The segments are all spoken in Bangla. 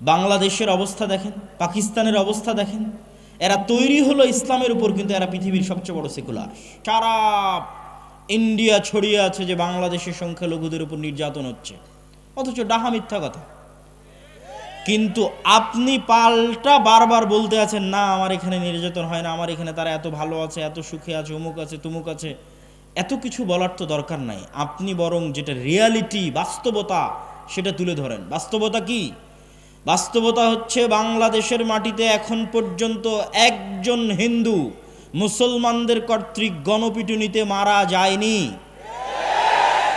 বাংলাদেশের অবস্থা দেখেন, পাকিস্তানের অবস্থা দেখেন, এরা তৈরি হলো ইসলামের উপর, কিন্তু এরা পৃথিবীর সবচেয়ে বড় সেকুলার। সারা ইন্ডিয়া ছড়িয়ে আছে যে বাংলাদেশের সংখ্যালঘুদের উপর নির্যাতন হচ্ছে। অথচ ডাহা মিথ্যা কথা। কিন্তু আপনি পাল্টা বারবার বলতে আছেন, না, আমার এখানে নির্যাতন হয় না, আমার এখানে তারা এত ভালো আছে, এত সুখে আছে, অমুক আছে, তুমুক আছে। এত কিছু বলার তো দরকার নাই। আপনি বরং যেটা রিয়ালিটি বাস্তবতা, সেটা তুলে ধরেন। বাস্তবতা কি? বাস্তবতা হচ্ছে বাংলাদেশের মাটিতে এখন পর্যন্ত একজন হিন্দু মুসলমানদের কর্তৃক গণপিটুনিতে মারা যায়নি।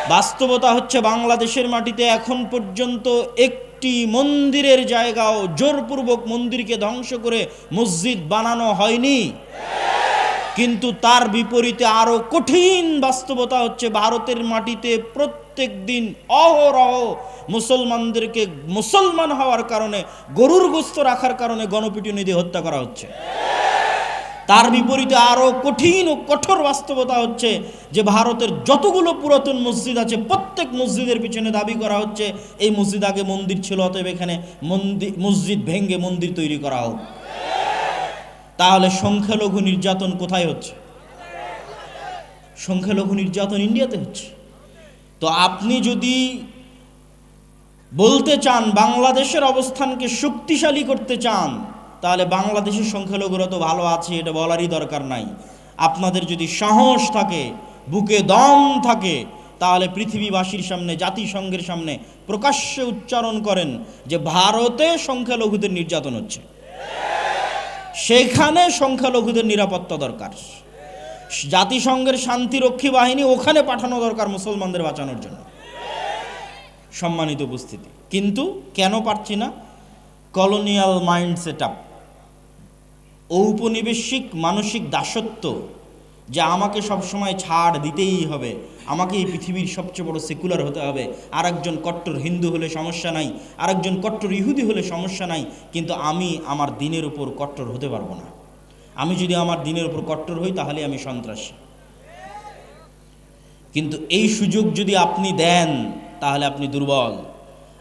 বাস্তবতা হচ্ছে বাংলাদেশের মাটিতে এখন পর্যন্ত একটি মন্দিরের জায়গাও জোরপূর্বক মন্দিরকে ধ্বংস করে মসজিদ বানানো হয়নি। কিন্তু তার বিপরীতে আরও কঠিন বাস্তবতা হচ্ছে ভারতের মাটিতে প্রত্যেক দিন অহরহ মুসলমানদেরকে মুসলমান হওয়ার কারণে, গরুর গোস্ত রাখার কারণে গণপিটুনি হত্যা করা হচ্ছে। তার বিপরীতে আরও কঠিন ও কঠোর বাস্তবতা হচ্ছে যে ভারতের যতগুলো পুরাতন মসজিদ আছে, প্রত্যেক মসজিদের পিছনে দাবি করা হচ্ছে, এই মসজিদ আগে মন্দির ছিল, অতএব এখানে মন্দির মসজিদ ভেঙ্গে মন্দির তৈরি করা হোক। তাহলে সংখ্যালঘু নির্যাতন কোথায় হচ্ছে? সংখ্যালঘু নির্যাতন ইন্ডিয়াতে হচ্ছে। তো আপনি যদি বলতে চান বাংলাদেশের অবস্থানকে শক্তিশালী করতে চান, তাহলে বাংলাদেশের সংখ্যালঘুরা তো ভালো আছে, এটা বলারই দরকার নাই। আপনাদের যদি সাহস থাকে, বুকে দম থাকে, তাহলে পৃথিবীবাসীর সামনে, জাতিসংঘের সামনে প্রকাশ্যে উচ্চারণ করেন যে ভারতে সংখ্যালঘুদের নির্যাতন হচ্ছে। সেখানে সংখ্যালঘুদের নিরাপত্তা দরকার। জাতিসংঘের শান্তিরক্ষী বাহিনী ওখানে পাঠানো দরকার মুসলমানদের বাঁচানোর জন্য। সম্মানিত উপস্থিতি। কিন্তু কেন পারছি না? কলোনিয়াল মাইন্ড সেট আপ ঔপনিবেশিক মানসিক দাসত্ব যে আমাকে সবসময় ছাড় দিতেই হবে। আমাকে এই পৃথিবীর সবচেয়ে বড় সেকুলার হতে হবে। আরেকজন কট্টর হিন্দু হলে সমস্যা নাই, আরেকজন কট্টর ইহুদি হলে সমস্যা নাই, কিন্তু আমি আমার দিনের উপর কট্টর হতে পারব না। আমি যদি আমার দিনের উপর কট্টর হই, তাহলে আমি সন্ত্রাসী। কিন্তু এই সুযোগ যদি আপনি দেন, তাহলে আপনি দুর্বল।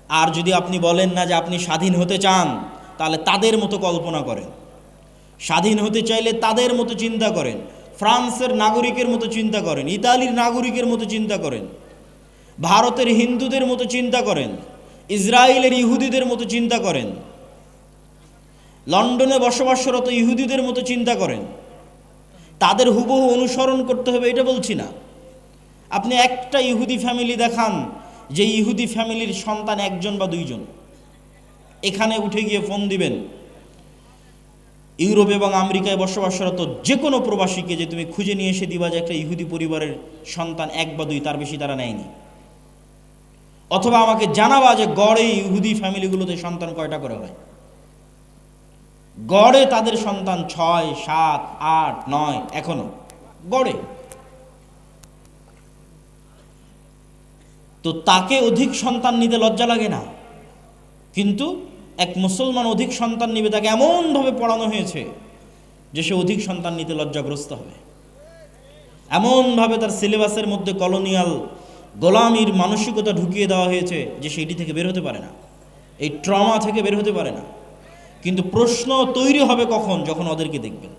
আর যদি আপনি বলেন না যে আপনি স্বাধীন হতে চান, তাহলে তাদের মতো কল্পনা করেন। স্বাধীন হতে চাইলে তাদের মতো চিন্তা করেন। ফ্রান্সের নাগরিকের মতো চিন্তা করেন, ইতালির নাগরিকের মতো চিন্তা করেন, ভারতের হিন্দুদের মতো চিন্তা করেন, ইসরায়েলের ইহুদিদের মতো চিন্তা করেন, লন্ডনে বসবাসরত ইহুদিদের মতো চিন্তা করেন। তাদের হুবহু অনুসরণ করতে হবে, এটা বলছি না। আপনি একটা ইহুদি ফ্যামিলি দেখান, যে ইহুদি ফ্যামিলির সন্তান একজন বা দুইজন। এখানে উঠে গিয়ে ফোন দিবেন। ইউরোপ এবং আমেরিকায় বসবাসরত যে কোনো প্রবাসীকে যে তুমি খুঁজে নিয়ে এসে দিবা যে একটা ইহুদি পরিবারের সন্তান এক বা দুই, তার বেশি তারা নেয়নি। অথবা আমাকে জানাবা যে গড়ে ইহুদি ফ্যামিলিগুলোতে সন্তান কয়টা করে হয়। গড়ে তাদের সন্তান ছয়, সাত, আট, নয়, এখনও। গড়ে। তো তাকে অধিক সন্তান নিতে লজ্জা লাগে না। কিন্তু এক মুসলমান অধিক সন্তান নিবে, তাকে এমনভাবে পড়ানো হয়েছে যে সে অধিক সন্তান নিতে লজ্জাগ্রস্ত হবে। এমনভাবে তার সিলেবাসের মধ্যে কলোনিয়াল গোলামির মানসিকতা ঢুকিয়ে দেওয়া হয়েছে যে সেটি থেকে বের হতে পারে না। এই ট্রমা থেকে বের হতে পারে না। কিন্তু প্রশ্ন তৈরি হবে কখন? যখন ওদেরকে দেখবেন।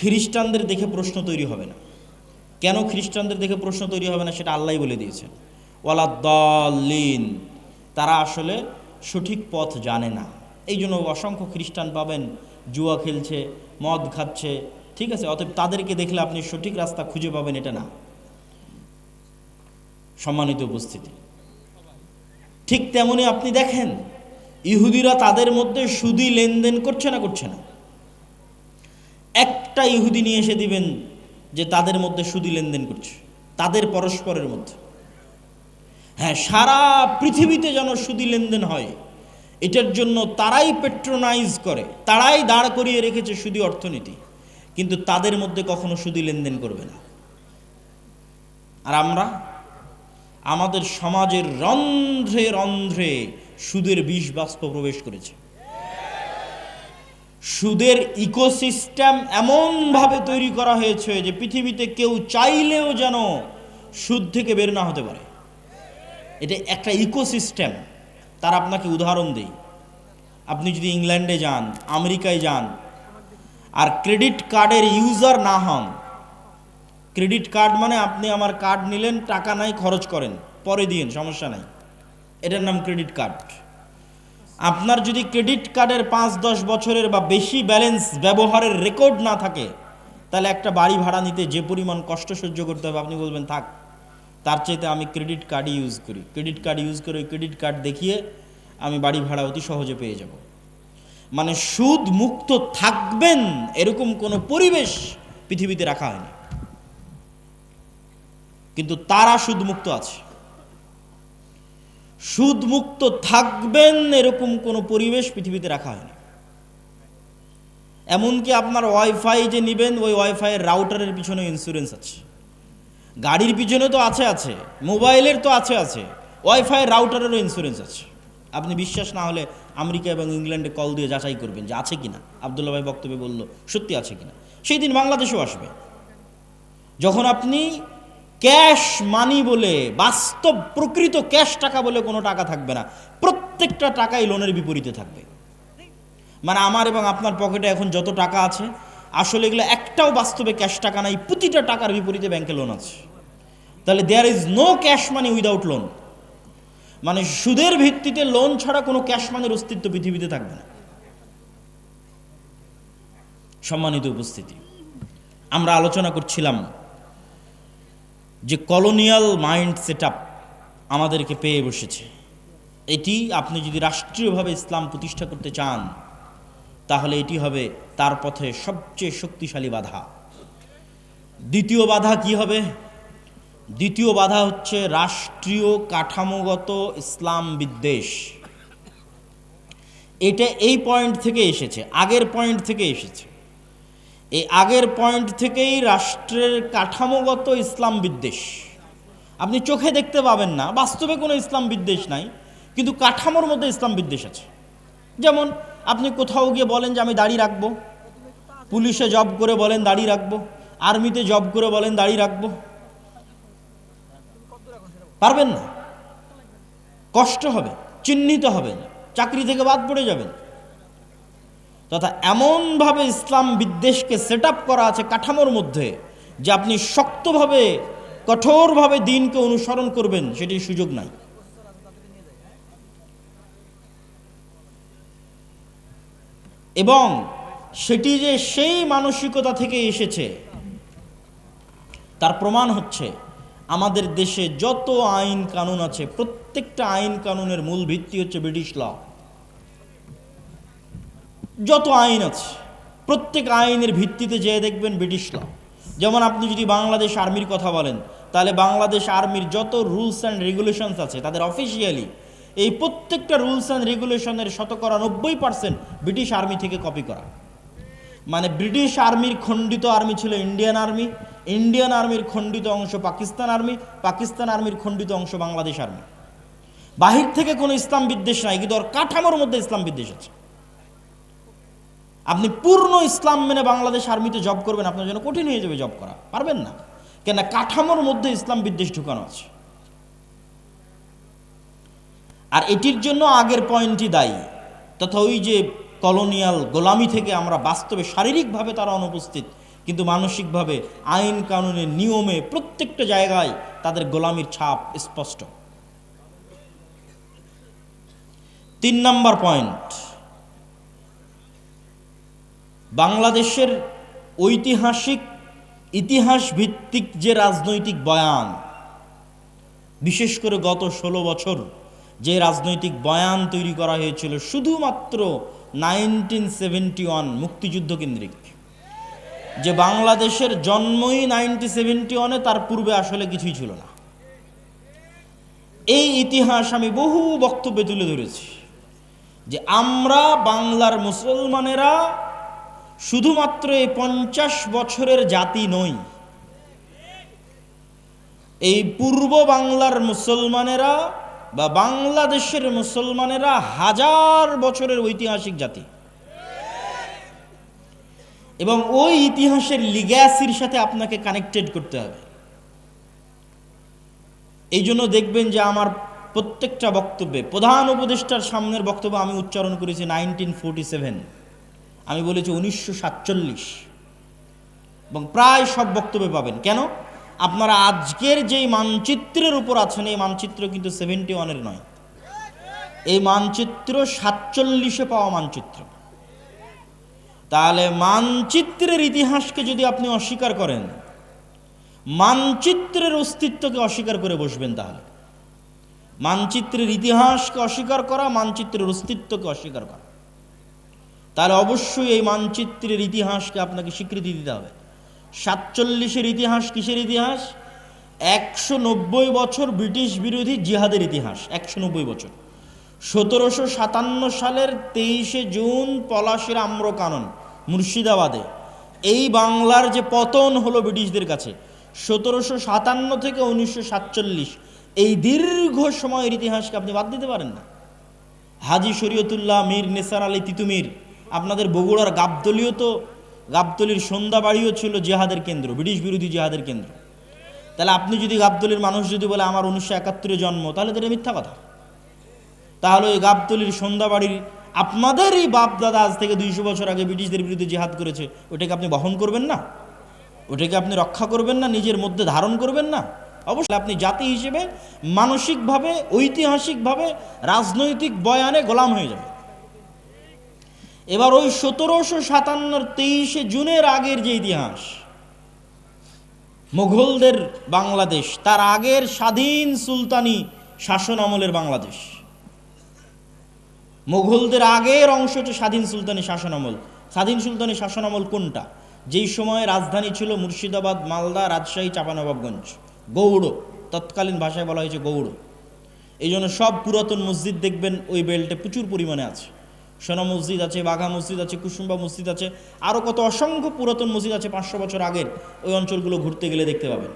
খ্রিস্টানদের দেখে প্রশ্ন তৈরি হবে না। কেন খ্রিস্টানদের দেখে প্রশ্ন তৈরি হবে না? সেটা আল্লাহ বলে দিয়েছেন। ওয়ালাদ্দালিন তারা আসলে সঠিক পথ জানে না। এই জন্য অসংখ্য খ্রিস্টান পাবেন, জুয়া খেলছে, মদ খাচ্ছে, ঠিক আছে? অতএব তাদেরকে দেখলে আপনি সঠিক রাস্তা খুঁজে পাবেন, এটা না। সম্মানিত উপস্থিতি। ঠিক তেমনি আপনি দেখেন, ইহুদিরা তাদের মধ্যে সুদি লেনদেন করছে না করছে না। একটা ইহুদি নিয়ে এসে দিবেন যে তাদের মধ্যে সুদি লেনদেন করছে, তাদের পরস্পরের মধ্যে। হ্যাঁ সারা পৃথিবীতে যেন সুদি লেনদেন হয়, এটার জন্য তারাই পেট্রোনাইজ করে, তারাই দাঁড় করিয়ে রেখেছে সুদি অর্থনীতি, কিন্তু তাদের মধ্যে কখনো সুদি লেনদেন করবে না। আর আমরা, আমাদের সমাজের রন্ধ্রে রন্ধ্রে সুদের বিষ বাষ্প প্রবেশ করেছে। সুদের ইকোসিস্টেম এমনভাবে তৈরি করা হয়েছে যে পৃথিবীতে কেউ চাইলেও যেন সুদ থেকে বের না হতে পারে। এটা একটা ইকোসিস্টেম তার আপনাকে উদাহরণ দেই। আপনি যদি ইংল্যান্ডে যান, আমেরিকায় যান, আর ক্রেডিট কার্ডের ইউজার না হন, ক্রেডিট কার্ড মানে আপনি আমার কার্ড নিলেন, টাকা নাই, খরচ করেন, পরে দিন সমস্যা নাই। এটার নাম ক্রেডিট কার্ড। আপনার যদি ক্রেডিট কার্ডের পাঁচ দশ বছরের বা বেশি ব্যালেন্স ব্যবহারের রেকর্ড না থাকে, তাহলে একটা বাড়ি ভাড়া নিতে যে পরিমাণ কষ্ট সহ্য করতে হবে, আপনি বলবেন, থাক তার চাইতে আমি ক্রেডিট কার্ডই ইউজ করি। ক্রেডিট কার্ড ইউজ করে ক্রেডিট কার্ড দেখিয়ে আমি বাড়ি ভাড়া অতি সহজে পেয়ে যাব। মানে সুদ মুক্ত থাকবেন এরকম কোনো পরিবেশ পৃথিবীতে রাখা হয়নি। কিন্তু তারা সুদমুক্ত আছে। সুদমুক্ত থাকবেন এরকম কোনো পরিবেশ পৃথিবীতে রাখা হয়নি। এমনকি আপনার ওয়াইফাই যে নেবেন, ওই ওয়াইফাইয়ের রাউটারের পিছনে ইন্স্যুরেন্স আছে। গাড়ির পিছনে তো আছে আছে, মোবাইলের তো আছে আছে, ওয়াইফাই রাউটারেরও ইন্স্যুরেন্স আছে। আপনি বিশ্বাস না হলে আমেরিকা এবং ইংল্যান্ডে কল দিয়ে যাচাই করবেন যে আছে কিনা। আবদুল্লা ভাই বক্তব্যে বলল, সত্যি আছে কিনা। সেই দিন বাংলাদেশেও আসবে। যখন আপনি ক্যাশ মানি বলে, বাস্তব প্রকৃত ক্যাশ টাকা বলে কোনো টাকা থাকবে না, প্রত্যেকটা টাকাই লোনের বিপরীতে থাকবে। মানে আমার এবং আপনার পকেটে এখন যত টাকা আছে আসলে এগুলো একটাও বাস্তবে ক্যাশ টাকা নাই, প্রতিটা টাকার বিপরীতে ব্যাংকে লোন আছে। তাহলে there is no cash money without loan মানে সুদের ভিত্তিতে লোন ছাড়া কোনো ক্যাশ মানির অস্তিত্ব পৃথিবীতে থাকবে না। সম্মানিত উপস্থিতি, আমরা আলোচনা করছিলাম যে কলোনিয়াল মাইন্ড সেট আমাদেরকে পেয়ে বসেছে। এটি আপনি যদি রাষ্ট্রীয়ভাবে ইসলাম প্রতিষ্ঠা করতে চান তাহলে এটি হবে তার পথে সবচেয়ে শক্তিশালী বাধা। দ্বিতীয় বাধা কি হবে? দ্বিতীয় বাধা হচ্ছে রাষ্ট্রীয় কাঠামোগত ইসলাম বিদ্বেষ। এটা এই পয়েন্ট থেকে এসেছে, আগের পয়েন্ট থেকে এসেছে। এই আগের পয়েন্ট থেকেই রাষ্ট্রের কাঠামোগত ইসলাম বিদ্বেষ। আপনি চোখে দেখতে পাবেন না, বাস্তবে কোনো ইসলাম বিদ্বেষ নাই, কিন্তু কাঠামোর মধ্যে ইসলাম বিদ্বেষ আছে। যেমন আপনি কোথাও গিয়ে বলেন যে আমি দাড়ি রাখব। পুলিশে জব করে বলেন দাড়ি রাখব। আর্মিতে জব করে বলেন দাড়ি রাখব। পারবেন না? কষ্ট হবে, চিহ্নিত হবেন, চাকরি থেকে বাদ পড়ে যাবেন। তথা এমনভাবে ইসলাম বিদ্বেষকে সেট করা আছে কাঠামোর মধ্যে, যে আপনি শক্তভাবে, কঠোরভাবে দিনকে অনুসরণ করবেন, সেটির সুযোগ নাই। এবং সেটি যে সেই মানসিকতা থেকে এসেছে, তার প্রমাণ হচ্ছে আমাদের দেশে যত আইন কানুন আছে, প্রত্যেকটা আইন কানুনের মূল ভিত্তি হচ্ছে ব্রিটিশ ল। যত আইন আছে, প্রত্যেক আইনের ভিত্তিতে যেয়ে দেখবেন ব্রিটিশ ল। যেমন আপনি যদি বাংলাদেশ আর্মির কথা বলেন, তাহলে বাংলাদেশ আর্মির যত রুলস অ্যান্ড রেগুলেশনস আছে, তাদের অফিসিয়ালি এই প্রত্যেকটা রুলস অ্যান্ড রেগুলেশনের শতকরা নব্বই পার্সেন্ট ব্রিটিশ আর্মি থেকে কপি করা। মানে ব্রিটিশ আর্মির খণ্ডিত আর্মি ছিল ইন্ডিয়ান আর্মি, ইন্ডিয়ান আর্মির খণ্ডিত অংশ পাকিস্তান আর্মি, পাকিস্তান আর্মির খণ্ডিত অংশ বাংলাদেশ আর্মি। বাহির থেকে কোনো ইসলাম বিদ্বেষ নাই কিন্তু ওর কাঠামোর মধ্যে ইসলাম বিদ্বেষ আছে। আপনি পূর্ণ ইসলাম মেনে বাংলাদেশ আর্মিতে জব করবেন, আপনার জন্য কঠিন হয়ে যাবে জব করা। পারবেন না। কেন কাঠামোর মধ্যে ইসলাম বিদ্বেষ ঢুকানো আছে। আর এটির জন্য আগের পয়েন্টই দায়ী। তথা ওই যে কলোনিয়াল গোলামি থেকে আমরা বাস্তবে শারীরিকভাবে তারা অনুপস্থিত, কিন্তু মানসিকভাবে আইন কানুনের নিয়মে প্রত্যেকটা জায়গায় তাদের গোলামির ছাপ স্পষ্ট। তিন নম্বর পয়েন্ট। বাংলাদেশের ঐতিহাসিক ইতিহাস ভিত্তিক যে রাজনৈতিক বয়ান, বিশেষ করে গত ষোলো বছর যে রাজনৈতিক বয়ান তৈরি করা হয়েছিল শুধুমাত্র নাইনটিন সেভেন্টি ওয়ান মুক্তিযুদ্ধ কেন্দ্রিক। যে বাংলাদেশের জন্মই নাইনটি সেভেন্টি ওয়ানে তার পূর্বে আসলে কিছুই ছিল না। এই ইতিহাস আমি বহু বক্তব্যে তুলে ধরেছি যে আমরা বাংলার মুসলমানেরা শুধুমাত্র এই পঞ্চাশ বছরের জাতি নই, এই পূর্ব বাংলার মুসলমানেরা বা বাংলাদেশের মুসলমানেরা হাজার বছরের ঐতিহাসিক জাতি। এবং ওই ইতিহাসের লিগ্যাসির সাথে আপনাকে কানেক্টেড করতে হবে। এই জন্য দেখবেন যে আমার প্রত্যেকটা বক্তব্যে, প্রধান উপদেষ্টার সামনের বক্তব্য আমি উচ্চারণ করেছি নাইনটিন ফোরটি সেভেন আমি বলেছি উনিশশো সাতচল্লিশ। এবং প্রায় সব বক্তব্যে পাবেন। কেন? আপনারা আজকের যেই মানচিত্রের উপর আছেন, এই মানচিত্র কিন্তু সেভেন্টি ওয়ানের নয়। এই মানচিত্র সাতচল্লিশে পাওয়া মানচিত্র। তাহলে মানচিত্রের ইতিহাসকে যদি আপনি অস্বীকার করেন, মানচিত্রের অস্তিত্বকে অস্বীকার করে বসবেন তাহলে। মানচিত্রের ইতিহাসকে অস্বীকার করা, মানচিত্রের অস্তিত্বকে অস্বীকার করা। তাহলে অবশ্যই এই মানচিত্রের ইতিহাসকে আপনাকে স্বীকৃতি দিতে হবে। সাতচল্লিশের ইতিহাস কিসের ইতিহাস? একশো নব্বই বছর ব্রিটিশ বিরোধী জিহাদের ইতিহাস, একশো নব্বই বছর। সতেরোশো সাতান্ন সালের তেইশে জুন পলাশের আম্রকানন, মুর্শিদাবাদে। এই বাংলার যে পতন হলো ব্রিটিশদের কাছে, সতেরোশো সাতান্ন থেকে উনিশশো সাতচল্লিশ। এই দীর্ঘ সময়ের ইতিহাসকে আপনি বাদ দিতে পারেন না। হাজি শরীয়তুল্লাহ মীর, নেসার আলী তিতুমির, আপনাদের বগুড়ার গাবদলীয় তো গাবতলির সন্ধ্যাবাড়িও ছিল জেহাদের কেন্দ্র, ব্রিটিশ বিরোধী জেহাদের কেন্দ্র। তাহলে আপনি যদি গাবতলির মানুষ যদি বলে আমার উনিশশো একাত্তরে জন্ম, তাহলে এটা মিথ্যা কথা। তাহলে ওই গাবতলির সন্ধ্যা সন্ধ্যাবাড়ির আপনাদেরই বাপ দাদা আজ থেকে দুইশো বছর আগে ব্রিটিশদের বিরুদ্ধে জেহাদ করেছে, ওটাকে আপনি বহন করবেন না? ওটাকে আপনি রক্ষা করবেন না? নিজের মধ্যে ধারণ করবেন না? অবশ্যই আপনি জাতি হিসেবে মানসিকভাবে, ঐতিহাসিকভাবে, রাজনৈতিক বয়ানে গোলাম হয়ে যাবে এবার ওই সতেরোশো সাতান্নর তেইশে জুনের আগের যে ইতিহাস, মুঘলদের বাংলাদেশ, তার আগের স্বাধীন সুলতানি শাসন আমলের বাংলাদেশ। মুঘলদের আগের অংশ হচ্ছে স্বাধীন সুলতানি শাসন আমল। স্বাধীন সুলতানি শাসন আমল কোনটা? যেই সময় রাজধানী ছিল মুর্শিদাবাদ, মালদা, রাজশাহী, চাপানবাবগঞ্জ। গৌড়, তৎকালীন ভাষায় বলা হয়েছে গৌড়। এই জন্য সব পুরাতন মসজিদ দেখবেন, ওই বেল্টে প্রচুর পরিমাণে আছে। সোনা মসজিদ আছে, বাঘা মসজিদ আছে, কুসুম্বা মসজিদ আছে আরও কত অসংখ্য পুরাতন মসজিদ আছে পাঁচশো বছর আগের, ওই অঞ্চলগুলো ঘুরতে গেলে দেখতে পাবেন।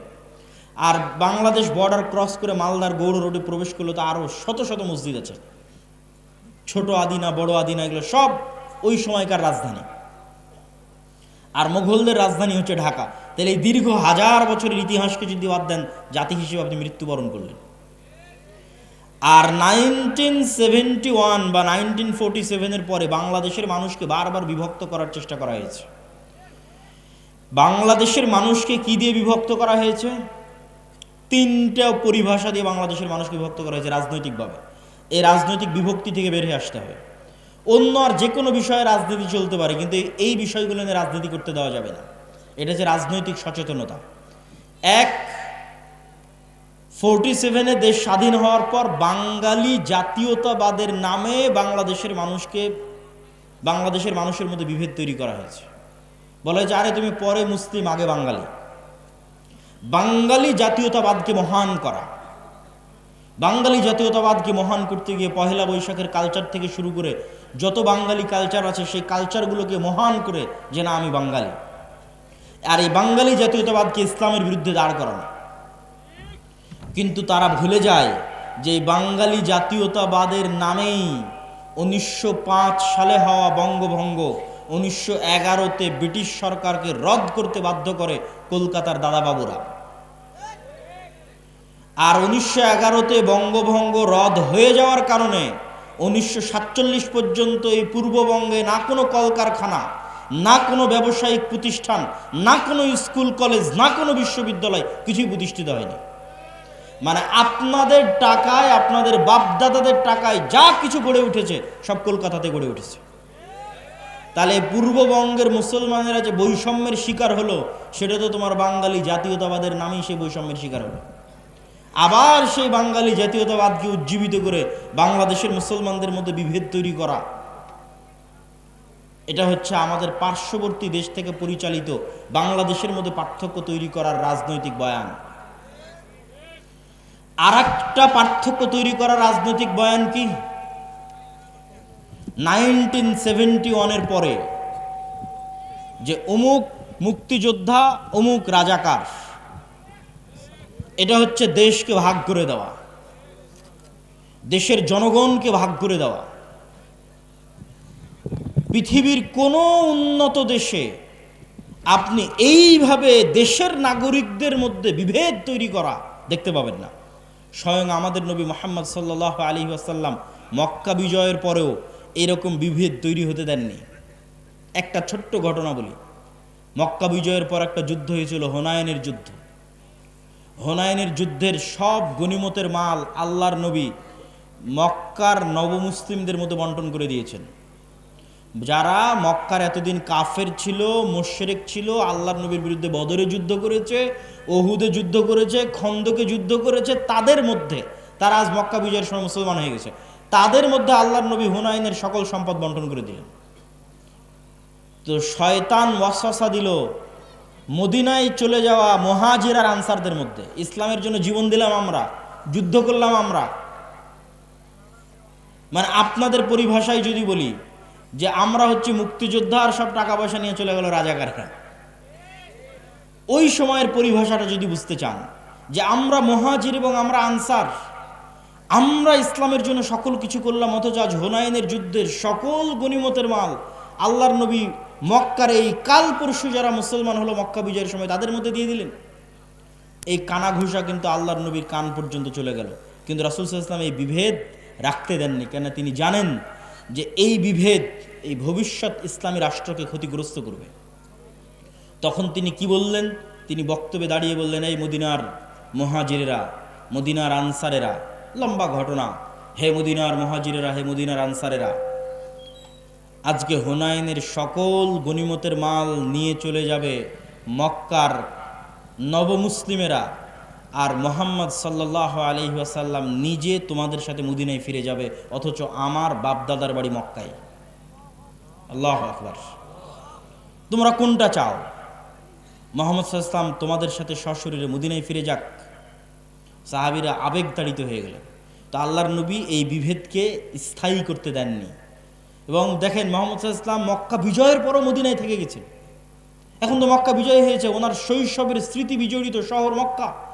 আর বাংলাদেশ বর্ডার ক্রস করে মালদার গৌড় রোডে প্রবেশ করলে তো আরও শত শত মসজিদ আছে। ছোট আদিনা, বড় আদিনা, এগুলো সব ওই সময়কার রাজধানী। আর মোঘলদের রাজধানী হচ্ছে ঢাকা। তাহলে এই দীর্ঘ হাজার বছরের ইতিহাসকে যদি বাদ দেন, জাতি হিসেবে আপনি মৃত্যুবরণ করলেন। আর নাইনটিন সেভেন্টি ওয়ান বা নাইনটিন ফোরটি সেভেনের পরে বাংলাদেশের মানুষকে বারবার বিভক্ত করার চেষ্টা করা হয়েছে। বাংলাদেশের মানুষকে কি দিয়ে বিভক্ত করা হয়েছে? তিনটা পরিভাষা দিয়ে বাংলাদেশের মানুষকে বিভক্ত করা হয়েছে রাজনৈতিকভাবে। এই রাজনৈতিক বিভক্তি থেকে বের হয়ে আসতে হবে। অন্য আর যে কোনো বিষয়ে রাজনীতি চলতে পারে, কিন্তু এই বিষয়গুলো নিয়ে রাজনীতি করতে দেওয়া যাবে না। এটা হচ্ছে রাজনৈতিক সচেতনতা। এক ফোরটি সেভেনে দেশ স্বাধীন হওয়ার পর বাঙালি জাতীয়তাবাদের নামে বাংলাদেশের মানুষকে, বাংলাদেশের মানুষের মধ্যে বিভেদ তৈরি করা হয়েছে। বলা হয়েছে, আরে তুমি পরে মুসলিম, আগে বাঙালি। বাঙালি জাতীয়তাবাদকে মহান করা। বাঙালি জাতীয়তাবাদকে মহান করতে গিয়ে পহেলা বৈশাখের কালচার থেকে শুরু করে যত বাঙালি কালচার আছে, সেই কালচারগুলোকে মহান করে যে না, আমি বাঙালি। আর এই বাঙালি জাতীয়তাবাদকে ইসলামের বিরুদ্ধে দাঁড় করানো। কিন্তু তারা ভুলে যায় যে বাঙালি জাতীয়তাবাদের নামেই উনিশশো পাঁচ সালে হওয়া বঙ্গভঙ্গ উনিশশো এগারোতে ব্রিটিশ সরকারকে রদ করতে বাধ্য করে কলকাতার দাদাবাবুরা। আর উনিশশো এগারোতে বঙ্গভঙ্গ রদ হয়ে যাওয়ার কারণে উনিশশো সাতচল্লিশ পর্যন্ত এই পূর্ববঙ্গে না কোনো কলকারখানা, না কোনো ব্যবসায়িক প্রতিষ্ঠান, না কোনো স্কুল কলেজ, না কোনো বিশ্ববিদ্যালয় কিছুই প্রতিষ্ঠিত হয়নি। মানে আপনাদের টাকায়, আপনাদের বাপদাদাদের টাকায় যা কিছু গড়ে উঠেছে, সব কলকাতাতে গড়ে উঠেছে। তাহলে পূর্ববঙ্গের মুসলমানেরা যে বৈষম্যের শিকার হলো, সেটা তো তোমার বাঙালি জাতীয়তাবাদের নামেই সেই বৈষম্যের শিকার হলো। আবার সেই বাঙালি জাতীয়তাবাদকে উজ্জীবিত করে বাংলাদেশের মুসলমানদের মধ্যে বিভেদ তৈরি করা। এটা হচ্ছে আমাদের পার্শ্ববর্তী দেশ থেকে পরিচালিত বাংলাদেশের মধ্যে পার্থক্য তৈরি করার রাজনৈতিক বয়ান। আর একটা পার্থক্য তৈরি করা রাজনৈতিক বয়ান কি? নাইনটিন সেভেন্টি ওয়ানের পরে যে অমুক মুক্তিযোদ্ধা, অমুক রাজাকার, এটা হচ্ছে দেশকে ভাগ করে দেওয়া, দেশের জনগণকে ভাগ করে দেওয়া। পৃথিবীর কোনো উন্নত দেশে আপনি এইভাবে দেশের নাগরিকদের মধ্যে বিভেদ তৈরি করা দেখতে পাবেন না। স্বয়ং আমাদের নবী মোহাম্মদ সাল্লাহ আলী আসাল্লাম মক্কা বিজয়ের পরেও এরকম বিভেদ তৈরি হতে দেননি। একটা ছোট্ট ঘটনা বলি। মক্কা বিজয়ের পর একটা যুদ্ধ হয়েছিল হোনায়নের যুদ্ধ। হোনায়নের যুদ্ধের সব গনিমতের মাল আল্লাহর নবী মক্কার নবমুসলিমদের মধ্যে বন্টন করে দিয়েছেন। যারা মক্কার এতদিন কাফের ছিল, মোশেরেক ছিল, আল্লাহর নবীর বিরুদ্ধে বদরে যুদ্ধ করেছে, ওহুদে যুদ্ধ করেছে, খন্দকে যুদ্ধ করেছে, তাদের মধ্যে, তারা আজ মক্কা বিজয়ের সময় মুসলমান হয়ে গেছে, তাদের মধ্যে আল্লাহর নবী হুনাইনের সকল সম্পদ বন্টন করে দিলেন। তো শয়তান ওয়াসওয়াসা দিল, মদিনায় চলে যাওয়া মহাজির আর আনসারদের মধ্যে, ইসলামের জন্য জীবন দিলাম আমরা, যুদ্ধ করলাম আমরা। মানে আপনাদের পরিভাষায় যদি বলি যে আমরা হচ্ছে মুক্তিযোদ্ধা আর সব টাকা পয়সা নিয়ে চলে গেল রাজাকাররা ওই সময়ের পরিভাষাটা যদি বুঝতে চান, যে আমরা মহাজির এবং আমরা আনসার, আমরা ইসলামের জন্য সকল কিছু করলাম, অথচ আজ হোনায়নের যুদ্ধের সকল গনিমতের মাল আল্লাহর নবী মক্কার এই কাল পরশু যারা মুসলমান হলো মক্কা বিজয়ের সময় তাদের মধ্যে দিয়ে দিলেন। এই কানা ঘুষা কিন্তু আল্লাহর নবীর কান পর্যন্ত চলে গেল। কিন্তু রাসুল ইসলাম এই বিভেদ রাখতে দেননি কেন তিনি জানেন যে এই বিভেদ এই ভবিষ্যৎ ইসলামী রাষ্ট্রকে ক্ষতিগ্রস্ত করবে। তখন তিনি কি বললেন? তিনি বক্তব্যে দাঁড়িয়ে বললেন, এই মদিনার মহাজিরেরা, মদিনার আনসারেরা, লম্বা ঘটনা। হে মদিনার মহাজিরেরা, হে মদিনার আনসারেরা, আজকে হোনাইনের সকল গনিমতের মাল নিয়ে চলে যাবে মক্কার নবমুসলিমেরা। আর মোহাম্মদ সাল্লাহ আলহিহাসাল্লাম নিজে তোমাদের সাথে মদিনায় ফিরে যাবে, অথচ আমার বাপদাদার বাড়ি মক্কায়। আল্লাহ আকবার। তোমরা কোনটা চাও? মোহাম্মদ সাল্লাম তোমাদের সাথে সশরীরে মদিনায় ফিরে যাক। সাহাবিরা আবেগ তাড়িত হয়ে গেলেন। তো আল্লাহর নবী এই বিভেদকে স্থায়ী করতে দেননি। এবং দেখেন মোহাম্মদ ইসলাম মক্কা বিজয়ের পরও মদিনায় থেকে গেছেন। এখন তো মক্কা বিজয় হয়েছে, ওনার শৈশবের স্মৃতি বিজড়িত শহর মক্কা।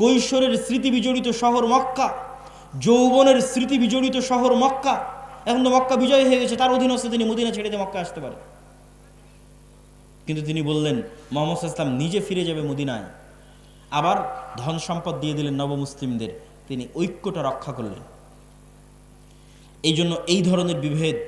কৈশোরের স্মৃতি বিজড়িত শহর মক্কা, যৌবনের স্মৃতি বিজড়িত শহর মক্কা। এখন তো মক্কা বিজয় হয়ে গেছে, তার অধীনস্থ তিনি মদিনা ছেড়ে দিয়ে মক্কা আসতে পারে কিন্তু তিনি বললেন, মোহাম্মদ ইসলাম নিজে ফিরে যাবে মদিনায়। আবার ধন সম্পদ দিয়ে দিলেন নবমুসলিমদের। তিনি ঐক্যটা রক্ষা করলেন। এই জন্য এই ধরনের বিভেদ,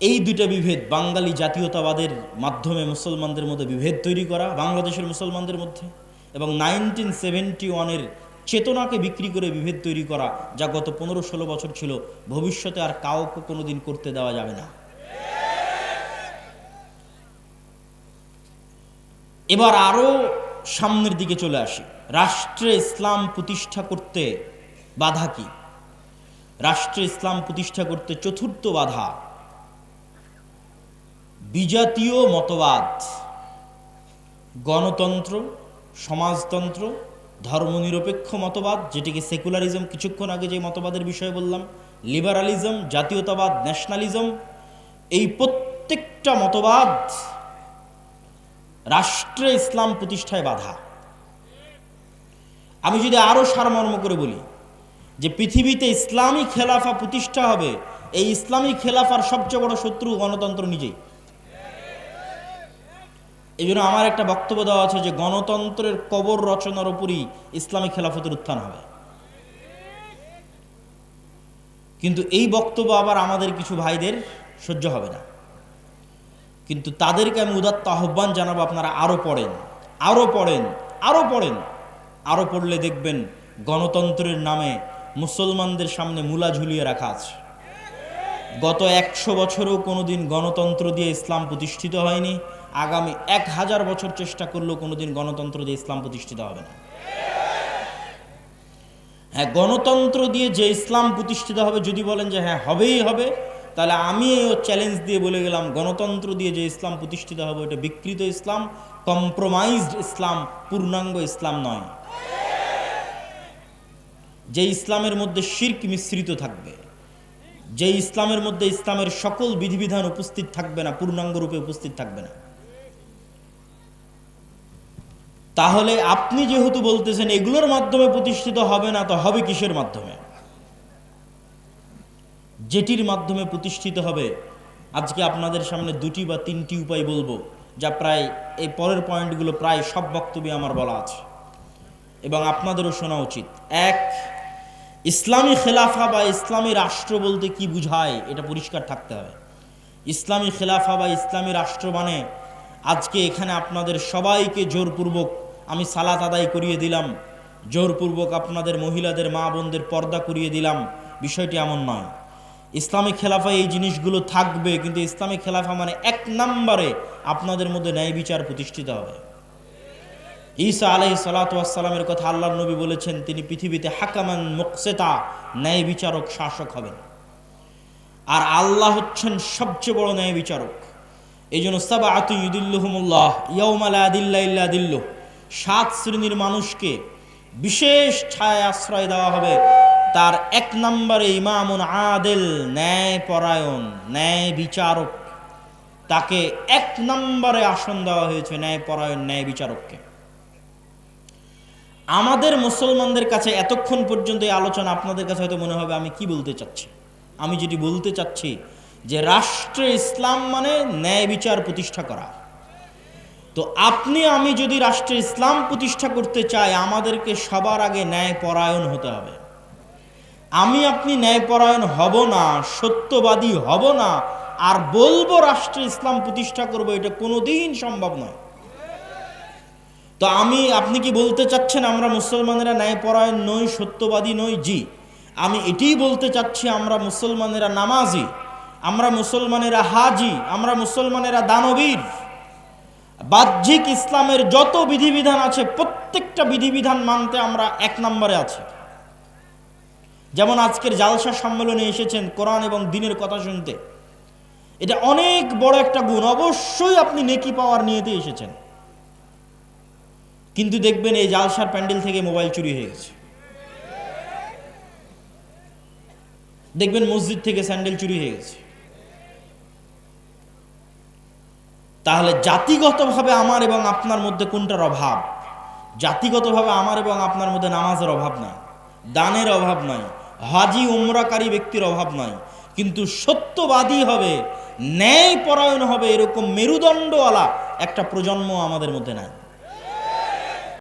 এই দুইটা বিভেদ, বাঙালি জাতীয়তাবাদের মাধ্যমে মুসলমানদের মধ্যে বিভেদ তৈরি করা, বাংলাদেশের মুসলমানদের মধ্যে এবং নাইনটিন সেভেন্টি ওয়ানের চেতনাকে বিক্রি করে বিভেদ তৈরি করা যা গত পনেরো ষোলো বছর ছিল, ভবিষ্যতে আর কাউকে কোনোদিন করতে দেওয়া যাবে না। এবার আরও সামনের দিকে চলে আসি। রাষ্ট্রে ইসলাম প্রতিষ্ঠা করতে বাধা কি? রাষ্ট্রে ইসলাম প্রতিষ্ঠা করতে চতুর্থ বাধা বিজাতীয় মতবাদ, গণতন্ত্র সমাজতন্ত্র, ধর্মনিরপেক্ষ মতবাদ, যেটিকে সেকুলারিজম, কিছুক্ষণ আগে যে মতবাদের বিষয়ে বললাম, লিবারালিজম, জাতীয়তাবাদ, ন্যাশনালিজম, এই প্রত্যেকটা মতবাদ রাষ্ট্রে ইসলাম প্রতিষ্ঠায় বাধা। আমি যদি আরও সারমর্ম করে বলি যে পৃথিবীতে ইসলামী খেলাফা প্রতিষ্ঠা হবে, এই ইসলামী খেলাফার সবচেয়ে বড় শত্রু গণতন্ত্র নিজেই। এই জন্য আমার একটা বক্তব্য দেওয়া আছে যে গণতন্ত্রের কবর রচনার উপরই ইসলামী খেলাফতের উত্থান হবে। কিন্তু এই বক্তব্য আবার আমাদের কিছু ভাইদের সহ্য হবে না। কিন্তু তাদেরকে আমি উদাত্ত আহ্বান জানাব, আপনারা আরও পড়েন আরও পড়েন আরও পড়েন। আরও পড়লে দেখবেন গণতন্ত্রের নামে মুসলমানদের সামনে মূলা ঝুলিয়ে রাখা আছে। গত একশো বছরেও কোনোদিন গণতন্ত্র দিয়ে ইসলাম প্রতিষ্ঠিত হয়নি। আগামী এক হাজার বছর চেষ্টা করলেও কোনোদিন গণতন্ত্র দিয়ে ইসলাম প্রতিষ্ঠিত হবে না। হ্যাঁ গণতন্ত্র দিয়ে যে ইসলাম প্রতিষ্ঠিত হবে, যদি বলেন যে হ্যাঁ হবেই হবে, তাহলে আমি এই চ্যালেঞ্জ দিয়ে বলে গেলাম, গণতন্ত্র দিয়ে যে ইসলাম প্রতিষ্ঠিত হবে এটা বিকৃত ইসলাম কম্প্রোমাইজড ইসলাম, পূর্ণাঙ্গ ইসলাম নয়। যে ইসলামের মধ্যে শির্ক মিশ্রিত থাকবে, যে ইসলামের মধ্যে ইসলামের সকল বিধিবিধান উপস্থিত থাকবে না, পূর্ণাঙ্গ রূপে উপস্থিত থাকবে না। তাহলে আপনি যেহেতু বলতেছেন এগুলোর মাধ্যমে প্রতিষ্ঠিত হবে না, তো হবে কিসের মাধ্যমে? যেটির মাধ্যমে প্রতিষ্ঠিত হবে, আজকে আপনাদের সামনে দুটি বা তিনটি উপায় বলব, যা প্রায় এই পরের পয়েন্টগুলো প্রায় সব বক্তব্যে আমার বলা আছে। এবং আপনাদেরও শোনা উচিত। এক, ইসলামী খেলাফা বা ইসলামী রাষ্ট্র বলতে কি বুঝায়, এটা পরিষ্কার থাকতে হবে। ইসলামী খেলাফা বা ইসলামী রাষ্ট্র মানে আজকে এখানে আপনাদের সবাইকে জোরপূর্বক আমি সালাত আদায় করিয়ে দিলাম। জোরপূর্বক আপনাদের মহিলাদের মা বোনদের পর্দা করিয়ে দিলাম। বিষয়টি এমন নয়। ইসলামিক খেলাফা এই জিনিসগুলো থাকবে, কিন্তু ইসলামী খেলাফা মানে এক নম্বরে আপনাদের মধ্যে ন্যায় বিচার প্রতিষ্ঠিত হবে। ঈসা আলহি সালাতামের কথা আল্লাহ নবী বলেছেন, তিনি পৃথিবীতে হাকামান মুকসেতা, ন্যায় বিচারক শাসক হবেন। আর আল্লাহ হচ্ছেন সবচেয়ে বড় ন্যায় বিচারক। এই জন্য সাবা আতু ইদুল্লহমুল্লাহ ইয়ৌমালা আদিল্লা ইল্লা দিল্ল সাত শ্রেণির মানুষকে বিশেষ ছায় আশ্রয় দেওয়া হবে। তার এক নম্বরে ইমামুন আদেল ন্যায় পরায়ণ ন্যায় বিচারক তাকে এক নম্বরে আসন দেওয়া হয়েছে ন্যায় পরায়ণ ন্যায় বিচারককে আমাদের মুসলমানদের কাছে এতক্ষণ পর্যন্ত এই আলোচনা আপনাদের কাছে হয়তো মনে হবে, আমি কি বলতে চাচ্ছি? আমি যেটি বলতে চাচ্ছি যে রাষ্ট্রে ইসলাম মানে ন্যায় বিচার প্রতিষ্ঠা করা। তো আপনি, আমি যদি রাষ্ট্রে ইসলাম প্রতিষ্ঠা করতে চাই, আমাদেরকে সবার আগে ন্যায় পরায়ণ হতে হবে। আমি আপনি ন্যায়পরায়ণ হব না, সত্যবাদী হব না, আর বলব রাষ্ট্রে ইসলাম প্রতিষ্ঠা করব, এটা কোনোদিন সম্ভব নয়। তো আমি, আপনি কি বলতে চাচ্ছেন, আমরা মুসলমানেরা ন্যায়পরায়ণ নই, সত্যবাদী নই? জি। আমি এটাই বলতে চাচ্ছি, আমরা মুসলমানেরা নামাজি, আমরা মুসলমানেরা হাজি, আমরা মুসলমানেরা দানবীর। বাহ্যিক ইসলামের যত বিধিবিধান আছে, প্রত্যেকটা বিধিবিধান মানতে আমরা এক নম্বরে আছি। যেমন আজকের জালসা সম্মেলনে এসেছেন কোরআন এবং দিনের কথা শুনতে। এটা অনেক বড় একটা গুণ। অবশ্যই আপনি নেকি পাওয়ার নিয়েতে এসেছেন। কিন্তু দেখবেন এই জালসার প্যান্ডেল থেকে মোবাইল চুরি হয়ে গেছে। দেখবেন মসজিদ থেকে স্যান্ডেল চুরি হয়ে গেছে। তাহলে জাতিগতভাবে আমার এবং আপনার মধ্যে কোনটার অভাব? জাতিগতভাবে আমার এবং আপনার মধ্যে নামাজের অভাব নাই, দানের অভাব নাই, হাজি উমরাকারী ব্যক্তির অভাব নাই। কিন্তু সত্যবাদী হবে ন্যায় পরায়ণ হবে এরকম মেরুদণ্ডওয়ালা একটা প্রজন্ম আমাদের মধ্যে নাই।